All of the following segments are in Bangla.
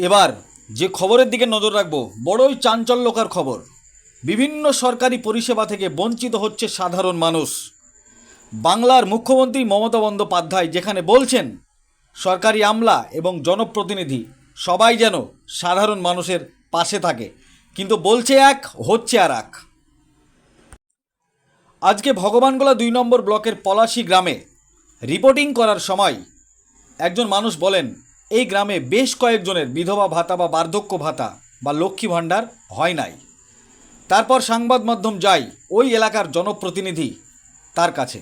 এবার যে খবরের দিকে নজর রাখব, বড়ই চাঞ্চল্যকর খবর। বিভিন্ন সরকারি পরিষেবা থেকে বঞ্চিত হচ্ছে সাধারণ মানুষ। বাংলার মুখ্যমন্ত্রী মমতা বন্দ্যোপাধ্যায় যেখানে বলছেন, সরকারি আমলা এবং জনপ্রতিনিধি সবাই যেন সাধারণ মানুষের পাশে থাকে। কিন্তু বলছে এক, হচ্ছে আর এক। আজকে ভগবানগোলা দুই নম্বর ব্লকের পলাশী গ্রামে রিপোর্টিং করার সময় একজন মানুষ বলেন এই গ্রামে বেশ কয়েকজনের বিধবা ভাতা বা বার্ধক্য ভাতা বা লক্ষ্মী ভাণ্ডার হয় নাই। তারপর সংবাদ মাধ্যম যাই, ওই এলাকার জনপ্রতিনিধি তার কাছে।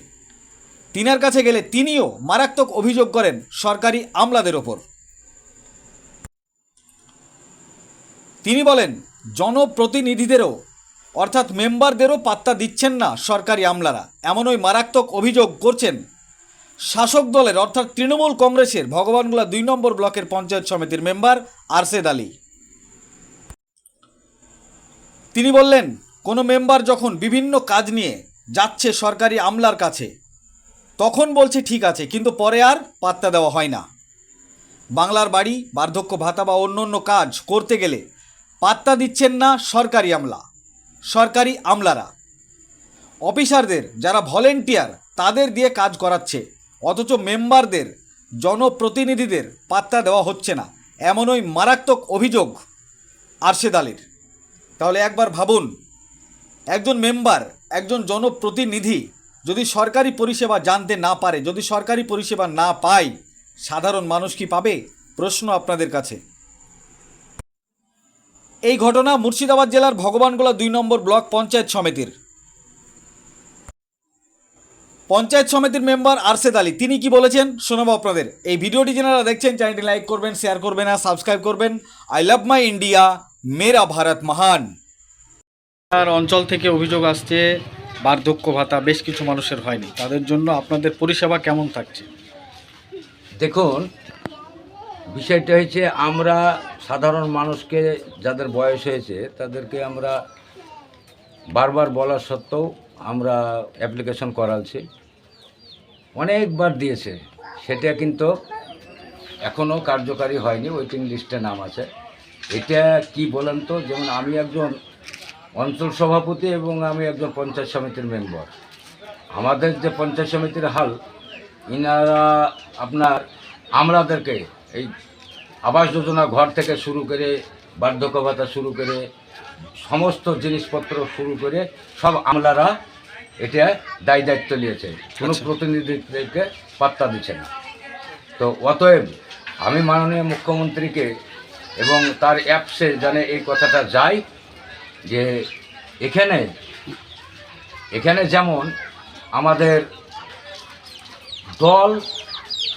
তিনার কাছে গেলে তিনিও মারাত্মক অভিযোগ করেন সরকারি আমলাদের ওপর। তিনি বলেন, জনপ্রতিনিধিদেরও, অর্থাৎ মেম্বারদেরও পাত্তা দিচ্ছেন না সরকারি আমলারা। এমনই মারাত্মক অভিযোগ করছেন শাসক দলের, অর্থাৎ তৃণমূল কংগ্রেসের, ভগবানগুলা দুই নম্বর ব্লকের পঞ্চায়েত সমিতির মেম্বার আরশেদ আলী। তিনি বললেন, কোনো মেম্বার যখন বিভিন্ন কাজ নিয়ে যাচ্ছে সরকারি আমলার কাছে, তখন বলছে ঠিক আছে, কিন্তু পরে আর পাত্তা দেওয়া হয় না। বাংলার বাড়ি, বার্ধক্য ভাতা বা অন্য অন্য কাজ করতে গেলে পাত্তা দিচ্ছেন না সরকারি আমলা, সরকারি আমলারা। অফিসারদের, যারা ভলেন্টিয়ার, তাদের দিয়ে কাজ করাচ্ছে। অথচ মেম্বারদের, জনপ্রতিনিধিদের পাত্তা দেওয়া হচ্ছে না। এমনই মারাত্মক অভিযোগ আরশেদ আলীর। তাহলে একবার ভাবুন, একজন মেম্বার, একজন জনপ্রতিনিধি যদি সরকারি পরিষেবা জানতে না পারে, যদি সরকারি পরিষেবা না পায়, সাধারণ মানুষ কি পাবে? প্রশ্ন আপনাদের কাছে। এই ঘটনা মুর্শিদাবাদ জেলার ভগবানগোলা দুই নম্বর ব্লক পঞ্চায়েত সমিতির। পঞ্চায়েত সমিতির মেম্বার আরশেদ আলী। তিনি কি বলেছেন? শোনাবো আপনাদের। এই ভিডিওটি যারা দেখছেন চ্যানেলটি লাইক করবেন শেয়ার করবেন আর সাবস্ক্রাইব করবেন। আই লাভ মাই ইন্ডিয়া মেরা ভারত মহান। আর অঞ্চল থেকে অভিযোগ আসছে বার্ধক্য ভাতা বেশ কিছু মানুষের হয়নি। তাদের জন্য আপনাদের পরিষেবা কেমন থাকছে? দেখুন বিষয়টা হয়েছে আমরা সাধারণ মানুষকে যাদের বয়স হয়েছে তাদেরকে আমরা বারবার বলা সত্ত্বেও আমরা অ্যাপ্লিকেশন করালছি। অনেকবার দিয়েছে। সেটা কিন্তু এখনও কার্যকারী হয়নি ওয়েটিং লিস্টে নাম আছে। এটা কি বলেন তো? যেমন আমি একজন অঞ্চল সভাপতি এবং আমি একজন পঞ্চায়েত সমিতির মেম্বার আমাদের যে পঞ্চায়েত সমিতির হাল, ইনারা আপনার আমরাদেরকে এই আবাস যোজনা ঘর থেকে শুরু করে বার্ধক্য ভাতা শুরু করে সমস্ত জিনিসপত্র শুরু করে সব আমলারা এটা দায় দায়িত্ব নিয়েছে। কোনো আচ্ছা। প্রতিনিধিদেরকে পাত্তা দিচ্ছে না। তো অতএব আমি মাননীয় মুখ্যমন্ত্রীকে এবং তার অ্যাপসে জানে এই কথাটা যায় যে এখানে এখানে যেমন আমাদের দল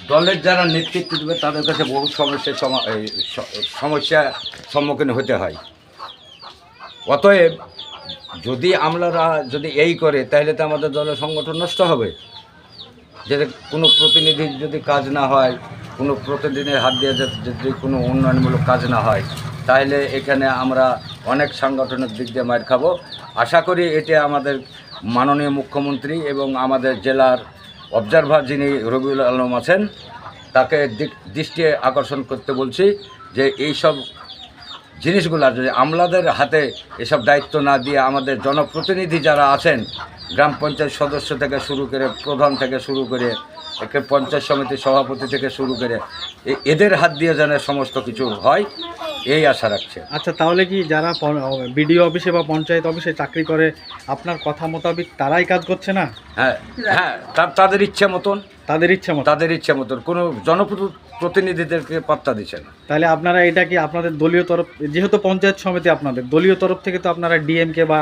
দলের যারা নেতৃত্ব দেবে তাদের কাছে বহু সমস্যার সমা- এই স- সমস্যা সম্মুখীন হতে হয়। অতএব যদি আমলারা যদি এই করে, তাহলে তো আমাদের দলের সংগঠন নষ্ট হবে। যে কোনো প্রতিনিধির যদি কাজ না হয়, কোনো প্রতিনিধির হাত দিয়ে যদি কোনো উন্নয়নমূলক কাজ না হয়, তাহলে এখানে আমরা অনেক সাংগঠনিক দিক দিয়ে মার খাব। আশা করি এটা আমাদের মাননীয় মুখ্যমন্ত্রী এবং আমাদের জেলার অবজারভার যিনি রবিউল আলম আছেন, তাকে দৃষ্টি আকর্ষণ করতে বলছি যে এই সব জিনিসগুলো যদি আমলাদের হাতে এসব দায়িত্ব না দিয়ে আমাদের জনপ্রতিনিধি যারা আছেন গ্রাম পঞ্চায়েত সদস্য থেকে শুরু করে প্রধান থেকে শুরু করে একে পঞ্চায়েত সমিতির সভাপতি থেকে শুরু করে এ- এদের হাত দিয়ে যেন সমস্ত কিছু হয় এই আশা রাখছে। আচ্ছা তাহলে কি যারা বিডিও অফিসে বা পঞ্চায়েত অফিসে চাকরি করে আপনার কথা মোতাবেক তারাই কাজ করছে না? হ্যাঁ হ্যাঁ তাদের ইচ্ছে মতন। তাদের ইচ্ছা মতো? তাদের ইচ্ছা মতন। কোনো জনপ্রতিনিধিদেরকে পাত্তা দিচ্ছে না। তাহলে আপনারা এটা কি আপনাদের দলীয় তরফ যেহেতু পঞ্চায়েত সমিতি আপনাদের দলীয় তরফ থেকে তো আপনারা ডিএমকে বা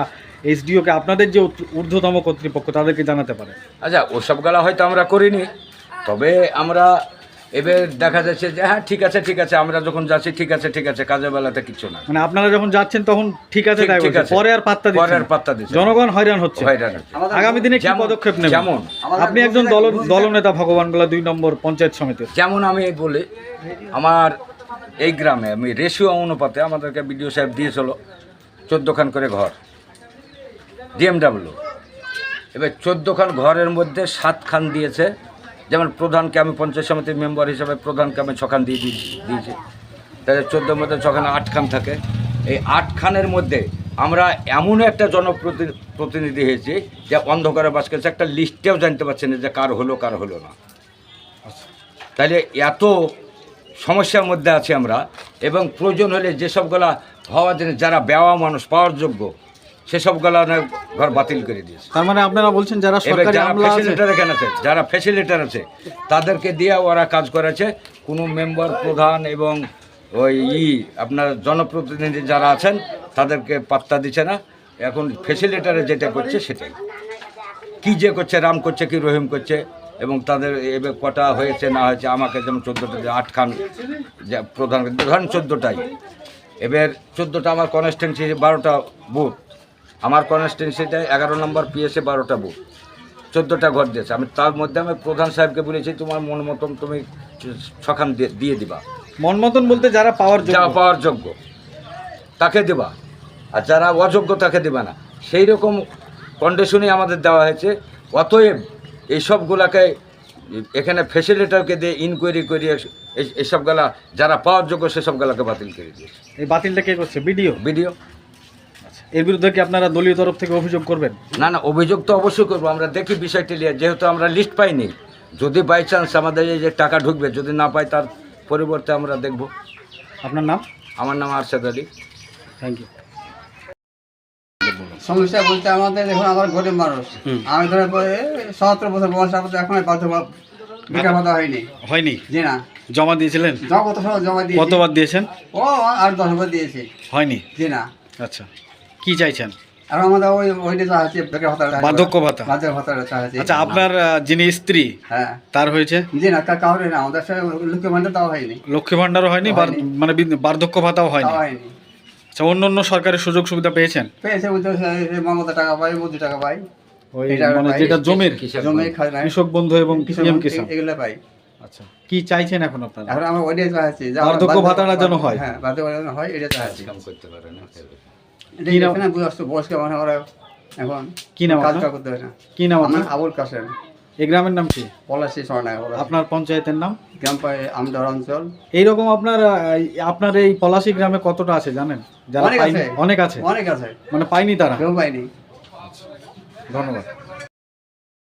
এসডিওকে আপনাদের যে ঊর্ধ্বতম কর্তৃপক্ষ তাদেরকে জানাতে পারে আচ্ছা ওসব গেলা হয়তো আমরা করিনি তবে আমরা এবার দেখা যাচ্ছে যে হ্যাঁ ঠিক আছে ঠিক আছে আমরা যখন যাচ্ছি ঠিক আছে ঠিক আছে কাজের বেলাতে কিছু না মানে আপনারা যখন যাচ্ছেন তখন ঠিক আছে ঠিক- তাই ঠিক আছে। পরে আর পাত্তা পরে দিচ্ছেন আর পাত্তা দিচ্ছে জনগণ হয়রান হচ্ছে। হয়রান হচ্ছে। আগামী দিনে কি পদক্ষেপ নেবেন? যেমন। আপনি একজন দল দলনেতা ভগবানগোলা দুই নম্বর পঞ্চায়েত সমিতির। যেমন আমি বলি আমার এই গ্রামে আমি রেশিও অনুপাতে আমাদেরকে বিডিও সাহেব দিয়েছিল চোদ্দোখান করে ঘর ডিএমডাব্লিউ। এবার চোদ্দোখান ঘরের মধ্যে সাতখান দিয়েছে যেমন প্রধানকে আমি পঞ্চায়েত সমিতির মেম্বার হিসাবে প্রধানকে আমি ছখান দিয়ে দিয়েছি তাহলে চোদ্দোর মধ্যে যখন আটখান থাকে। এই আটখানের মধ্যে আমরা এমন একটা জনপ্রতি, প্রতিনিধি হয়েছি যে অন্ধকারে বাস করছে। একটা লিস্টেও জানতে পারছি না যে কার হলো কার হলো না। তাহলে এত সমস্যার মধ্যে আছি আমরা এবং প্রয়োজন হলে যেসবগুলা জন্য যারা বেওয়া মানুষ, পাওয়ার যোগ্য সেসবগুলা ঘর বাতিল করে দিয়েছে। তার মানে আপনারা বলছেন যারা সরকারি আমলা ফ্যাসিলিটার এখানে আছে যারা ফ্যাসিলিটার আছে তাদেরকে দিয়ে ওরা কাজ করেছে। কোনো মেম্বার প্রধান এবং ওই ই আপনার জনপ্রতিনিধি যারা আছেন তাদেরকে পাত্তা দিচ্ছে না। এখন ফ্যাসিলিটারে যেটা করছে সেটাই। কি যে করছে রাম করছে কি রহিম করছে এবং তাদের এবার কটা হয়েছে না হয়েছে আমাকে যেমন চোদ্দোটা আটখান প্রধান প্রধান চোদ্দোটাই। এবার চোদ্দোটা আমার কনস্টেন্সি বারোটা বুথ আমার কনস্টেন্সিতে এগারো নম্বর পিএসএ বারোটা বুথ চোদ্দোটা ঘর দিয়েছে। আমি তার মধ্যে আমি প্রধান সাহেবকে বলেছি তোমার মন মতন তুমি ছখান দিয়ে- দিবা। মন মতন বলতে যারা পাওয়ার যা যোগ্য পাওয়ার যোগ্য তাকে দেবা। আর যারা অযোগ্য তাকে দেবা না। সেই রকম কন্ডিশনই আমাদের দেওয়া হয়েছে। অতএব এইসবগুলাকে এখানে ফেসিলিটারকে দিয়ে ইনকোয়ারি করিয়ে এসবগুলা যারা পাওয়ার যোগ্য সেসবগুলাকে বাতিল করে দিয়েছে। এই বাতিলটা কে করছে? বিডিও? ভিডিও এর বিরুদ্ধে কি আপনারা দলীয় তরফ থেকে অভিযোগ করবেন? না না অভিযোগ তো অবশ্যই করব। আমরা দেখি বিষয়টি নিয়ে যেহেতু আমরা লিস্ট পাইনি। যদি বাই চান্স আমাদের এই যে টাকা ঢুকবে যদি না পাই তার পরিবর্তে আমরা দেখব। আপনার নাম? আমার নাম আরশাদ আলী। থ্যাংক ইউ সমস্যা বলতে আমাদের দেখুন আমার গরিব মানুষ। আমি ধরে সতেরো বছর বয়স আমাদের এখন বাধ্য বেকার ভাতা হয়নি। হয়নি? জি না। জমা দিয়েছিলেন? জমা কত সময় জমা দিয়েছি। কতবার দিয়েছেন? ও আর দশ বার দিয়েছি। হয়নি? জি না। আচ্ছা। কি চাইছেন? আর আমাদের ওই ওইটা বার্ধক্য ভাতা। বার্ধক্য ভাতাটা চা হচ্ছে আচ্ছা আপনার যিনি স্ত্রী হ্যাঁ। তার হয়েছে? জি না তা কাউরে না আমাদের সঙ্গে লক্ষ্মী ভান্ডার তাও হয়নি। লক্ষ্মী ভাণ্ডারও হয়নি মানে বার্ধক্য ভাতাও হয়নি। হয়নি। আচ্ছা অন্য অন্য সরকারি সুযোগ সুবিধা পেয়েছেন? পেয়েছে মমতা টাকা পাই মোদি টাকা পাই মানে যেটা জমির খাজনা। কৃষক বন্ধু এবং পিএম কিষাণ এগুলো পাই আচ্ছা কি চাইছেন এখন আপনারা? এখন আমরা ওইটাই বার্ধক্য ভাতাটা যেন হয়। হ্যাঁ বার্ধক্য যেন হয় এটা চা হচ্ছে কাম করতে পারে না। এটা কি নাম? এখানে বয়স্ক বয়স্ক ওরা এখন? কি নাম কাজ করতে হয় না। কি নাম আমার আবুল কাসেম এই গ্রামের নাম কি? পলাশি আপনার পঞ্চায়েতের নাম? গ্রাম পায় আমদার অঞ্চল। এইরকম আপনার আপনার এই পলাশি গ্রামে কতটা আছে জানেন? যারা অনেক আছে। অনেক আছে? মানে পায়নি তারা? কেউ পাইনি ধন্যবাদ।